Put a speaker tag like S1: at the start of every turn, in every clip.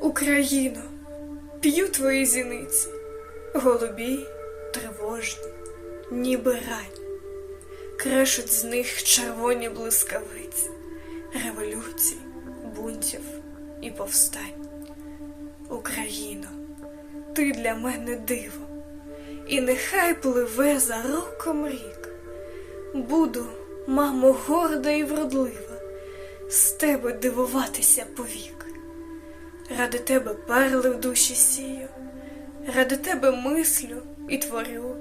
S1: Україно, п'ю твої зіниці, голубі, тривожні, ніби рань, крешуть з них червоні блискавиці, революцій, бунтів і повстань. Україно, ти для мене диво, і нехай пливе за роком рік. Буду, мамо, горда і вродлива, з тебе дивуватися повік. Ради тебе перли в душі сію, ради тебе мислю і творю.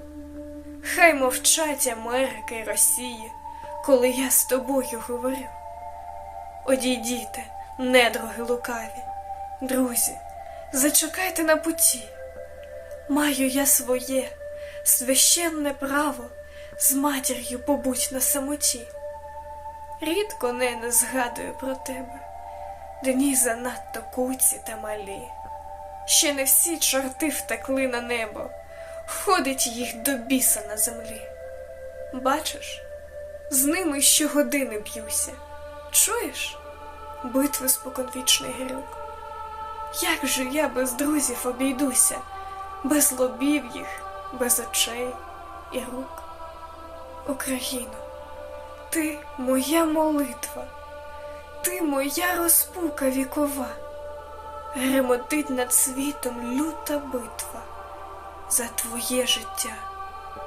S1: Хай мовчать Америка й Росія, коли я з тобою говорю. Одійдіте, недруги лукаві, друзі, зачекайте на путі. Маю я своє священне право з матір'ю побудь на самоті. Рідко не, не згадую про тебе, дні занадто куці та малі. Ще не всі чорти втекли на небо, ходить їх до біса на землі. Бачиш, з ними щогодини б'юся. Чуєш битви споконвічний грюк? Як же я без друзів обійдуся, без лобів їх, без очей і рук? Україно, ти моя молитва, ти моя розпука вікова, гремотить над світом люта битва за твоє життя,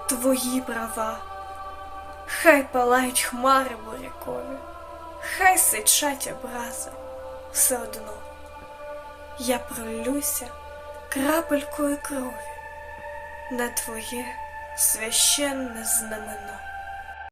S1: твої права. Хай палають хмари бурякові, хай сичать образи, все одно. Я пролюся крапелькою крові на твоє священне знамено.